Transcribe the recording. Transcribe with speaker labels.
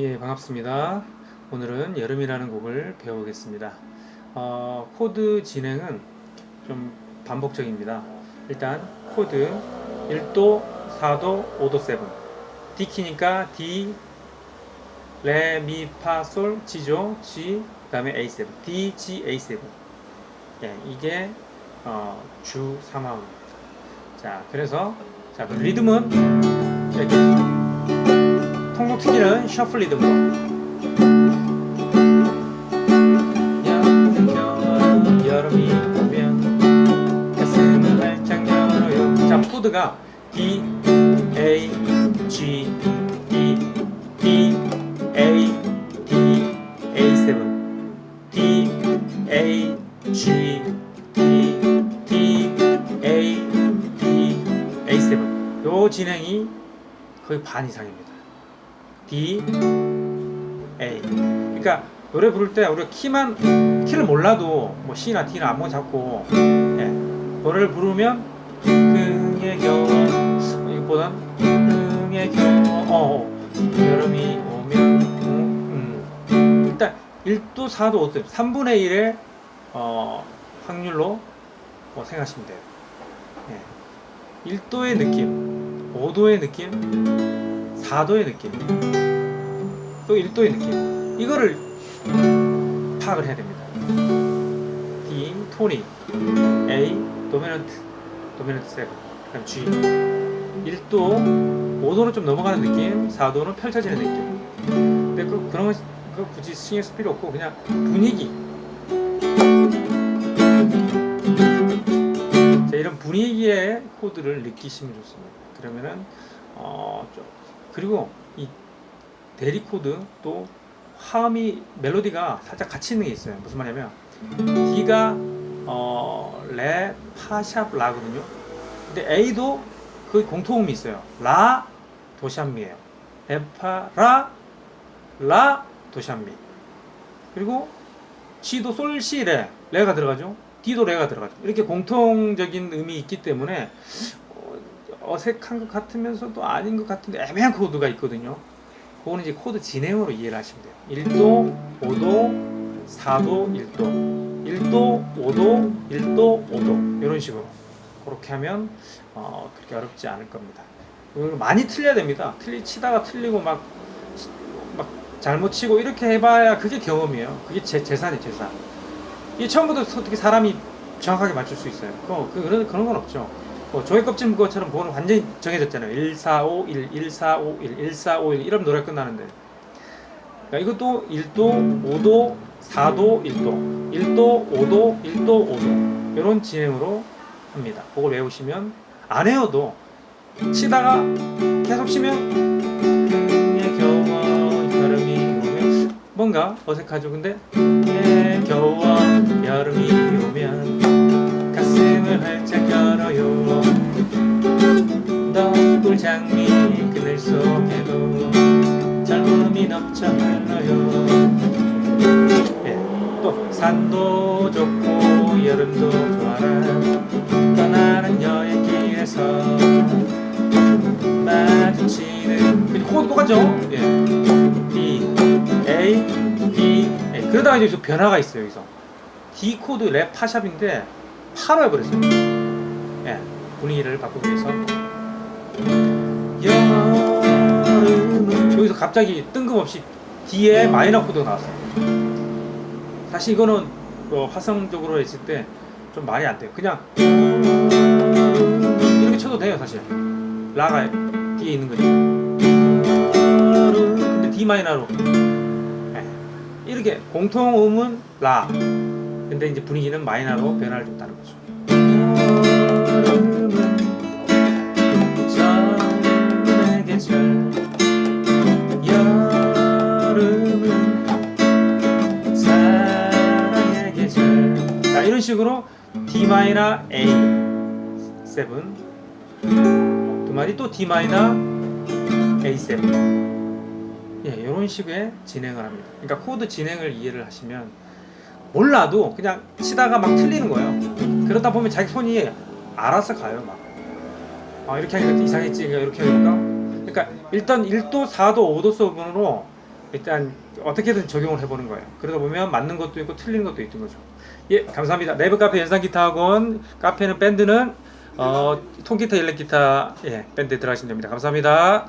Speaker 1: 예, 반갑습니다. 오늘은 여름이라는 곡을 배우겠습니다. 어, 코드 진행은 좀 반복적입니다. 일단 코드 1도, 4도, 5도, 7. D 키니까 D, 레, 미, 파, 솔, 지죠. G, 그 다음에 A7. D, G, A7. 예, 이게 어, 주 3화입니다. 자, 그래서 자, 그 리듬은 이렇게 통곡 특기는 셔플 리듬으로. 여름 여름이 오면 가슴을 활짝 열어요. 자 코드가 D A G D D A D A7 D A G D D A D A7 요 진행이 거의 반 이상입니다. D, A. 그러니까 노래 부를 때 우리가 키만 키를 몰라도 뭐 C나 D나 아무거나 잡고 예, 노래를 부르면 흥에 겨워 이거보단 흥에 겨워 어, 어. 여름이 오면 음, 음. 일단 1도 4도 5도 3분의 1의 어, 확률로 뭐 생각하시면 돼요. 예. 1도의 느낌, 5도의 느낌, 4도의 느낌, 또 1도의 느낌. 이거를 파악을 해야 됩니다. D, 토닉, A, 도미넌트, 도미넌트 세븐, 그다음 G. 1도, 5도는 좀 넘어가는 느낌, 4도는 펼쳐지는 느낌. 근데 그, 그런 거그 굳이 신경 쓸 필요 없고 그냥 분위기. 자, 이런 분위기의 코드를 느끼시면 좋습니다. 그러면은 어, 좀 그리고 이 대리 코드 또 화음이 멜로디가 살짝 같이 있는 게 있어요. 무슨 말이냐면 D가 어, 레, 파, 샵, 라거든요. 근데 A도 그 공통음이 있어요. 라, 도샵미예요. 레, 파, 라, 라, 도샵미. 그리고 G도 솔, 시, 레, 레가 들어가죠. D도 레가 들어가죠. 이렇게 공통적인 음이 있기 때문에 어, 어색한 것 같으면서도 아닌 것 같은데 애매한 코드가 있거든요. 그거는 이제 코드 진행으로 이해를 하시면 돼요. 1도, 5도, 4도, 1도, 1도, 5도, 1도, 5도 이런 식으로 그렇게 하면 어, 그렇게 어렵지 않을 겁니다. 많이 틀려야 됩니다. 틀리 치다가 틀리고 막, 막 잘못 치고 이렇게 해봐야 그게 경험이에요. 그게 제, 재산이 재산. 이 처음부터 어떻게 사람이 정확하게 맞출 수 있어요. 그거, 그, 그런, 그런 건 없죠. 뭐 조개 껍질 무거처럼 보는 완전히 정해졌잖아요. 1, 4, 5, 1, 1, 4, 5, 1, 1, 4, 5, 1 이러면 노래 끝나는데. 그러니까 이것도 1도, 5도, 4도, 1도, 1도, 5도, 1도, 5도 이런 진행으로 합니다. 그걸 외우시면 안 외워도 치다가 계속 치면 뭔가 어색하죠. 근데 겨워 여름이 오면 가슴을 활짝 열어요. 너울 장미 그늘 속에도 젊음이 넘쳐 흘러요. 예, 또 산도 좋고 여름도 좋아라. 떠나는 여행길에서 마주치는 그 코드 똑같죠? 예. D, A, D, A. 그러다가 이제 좀 변화가 있어요 여기서. D 코드 랩 파샵인데 파로 해버렸어요. 예, 분위기를 바꾸기 위해서. 여기서 갑자기 뜬금없이 D에 마이너 코드가 나왔어요. 사실 이거는 뭐 화성적으로 했을 때 좀 말이 안 돼요. 그냥 이렇게 쳐도 돼요 사실. 라가 뒤에 있는 거죠 근데 D 마이너로. 예, 이렇게 공통음은 라 근데 이제 분위기는 마이너로 변화를 줬다는 거죠. 여름은 계절 여름은 사랑의 계절 자 이런 식으로 D 마이너 A 7 두 마디 또 D 마이너 A7 예, 이런 식의 진행을 합니다. 그러니까 코드 진행을 이해를 하시면 몰라도 그냥 치다가 막 틀리는 거예요. 그러다 보면 자기 손이 알아서 가요, 막. 아, 이렇게 하니까 이상했지. 이렇게 해볼까? 그러니까 일단 1도, 4도, 5도 수분으로 일단 어떻게든 적용을 해보는 거예요. 그러다 보면 맞는 것도 있고 틀리는 것도 있는 거죠. 예, 감사합니다. 네이버 카페 연상기타 학원 카페는 밴드는 어, 통기타, 일렉기타 예, 밴드 들어가시면 됩니다. 감사합니다.